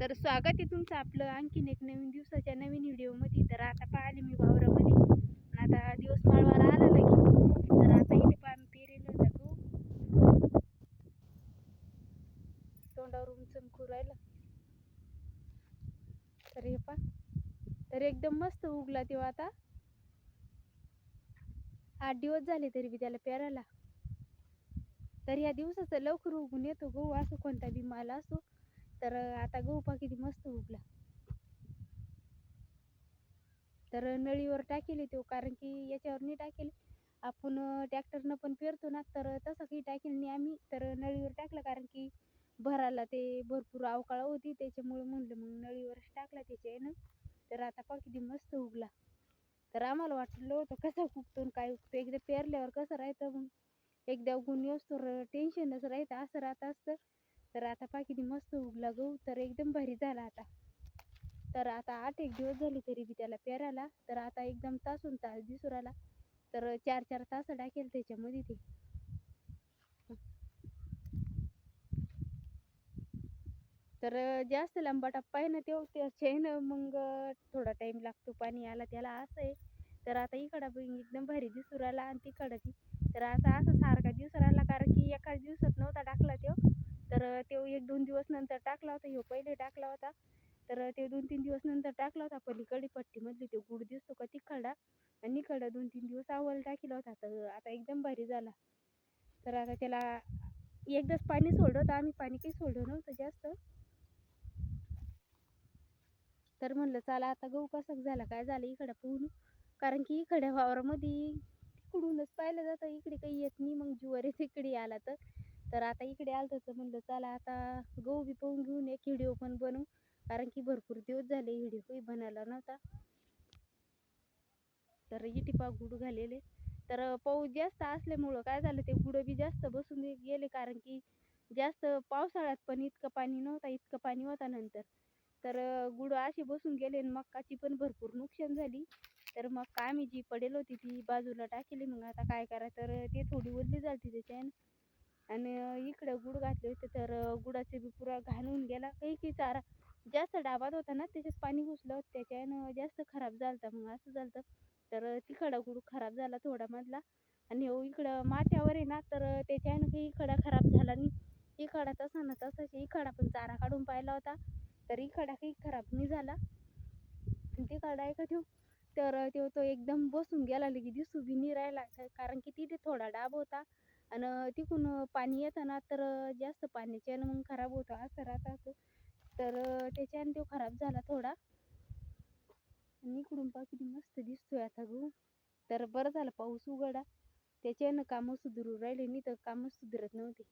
तर स्वागत आहे तुमचं आपलं आणखीन एक नवीन दिवसाच्या नवीन व्हिडिओमध्ये. तर आता पाहिले मी वावरामध्ये. आता दिवस माळवाला आला लगे तर आता इथे पहा मी पेरेलं होतं गहू तोंडावरून चमकू राहिलं तर हे पा तर एकदम मस्त उगला तेव्हा आता. आठ दिवस झाले तरी बी त्याला पेरायला. तर ह्या दिवसाचं लवकर उगून येतो गहू असो कोणता बी माल असो. तर आता गहू पा किती मस्त उगला तर नळीवर टाकेल तो कारण की याच्यावर नाही टाकेल. आपण ट्रॅक्टरनं पण पेरतो ना तर तसं काही टाकेल नाही आम्ही. तर नळीवर टाकलं कारण की भराला ते भरपूर अवकाळ होती त्याच्यामुळे म्हणलं मग नळीवरच टाकला त्याच्यानं. तर आता पा किती मस्त उगला तर आम्हाला वाटलं होतं कसा उगतो आणि काय उगतो? एकदा पेरल्यावर कसं राहतं मग? एकदा उगून येऊस तर टेन्शनच राहतं असं राहत असतं. तर आता पा किती मस्त उगला गहू तर एकदम भारी झाला आता. तर आता आठ एक दिवस झाले तरी बी त्याला पेरायला. तर आता एकदम तासून तास दिसून राहिला. तर चार चार तास टाकेल त्याच्यामध्ये ते. तर जास्त लांबा टप्पा आहे ना तो त्याच्यानं मग थोडा टाइम लागतो पाणी आला त्याला असं आहे. तर आता इकडं एकदम भारी दिसून राहिला आणि तिकडं बी. तर आता असं सारखा दिवस राहिला कारण की एकाच दिवसात नव्हता टाकला तेव्हा तर तो एक दोन दिवस नंतर टाकला होता ह्यो पहिले टाकला होता. तर ते दोन तीन दिवस नंतर टाकला होता पलीकडे पट्टीमधली तो गुड दिसतो का तिखडा? आणि निखडा दोन तीन दिवस आवल टाकला होता तर आता एकदम भारी झाला. तर आता त्याला एकदाच पाणी सोडलं होतं आम्ही पाणी काही सोडलं नव्हतं जास्त. तर म्हणलं चला आता गहू कसा झाला काय झालं इकडं पाहून. कारण की इकडे वावरामध्ये तिकडूनच पाहिलं जातं इकडे काही येत नाही मग जीवर तिकडे इकडे आला तर. तर आता इकडे आलं तर म्हणलं चला आता गहू बी पाहून घेऊन एक व्हिडिओ पण बनवू. कारण की भरपूर दिवस झाले व्हिडिओ काही बनायला नव्हता. तर इटिपा गुड घालेले तर पाऊस जास्त असल्यामुळं काय झालं ते गुडं बी जास्त बसून गेले कारण की जास्त पावसाळ्यात पण इतकं पाणी नव्हता इतकं पाणी होता नंतर. तर गुडं अशी बसून गेले आणि मक्काची पण भरपूर नुकसान झाली. तर मग आम्ही जी पडेल होती ती बाजूला टाकली. मग आता काय करा तर ते थोडी ओली झाली त्याच्यानं. आणि इकडं गुड घातले होते तर गुडाचे बी पुरा घालून गेला. काही की चारा जास्त डाबात होता ना त्याच्यात पाणी घुसलं त्याच्यानं जास्त खराब झालता मग असं झालं तर तिकडं गुड खराब झाला थोडा मधला. आणि हो इकडं माथ्यावर आहे ना तर त्याच्यानं काही इकडा खराब झाला नाही. इकडा तसा ना तसाच इकडा पण चारा काढून पाहिला होता. तर इकडा काही खराब नाही झाला. तिकडा आहे का ठेव? तर तो तो एकदम बसून गेला लगे दिसू बी नाही राहिला. कारण की तिथे थोडा डाब होता. आणि तिकून पाणी येतं ना तर जास्त पाण्याच्यानं मग खराब होतं असं राहत असं तर त्याच्यानं तो खराब झाला थोडा. आणि इकडून पा किती मस्त दिसतोय आता गहू तर बरं झालं पाऊस उघडा. त्याच्यानं कामं सुधरू राहिले नाही तर कामं सुधरत नव्हते.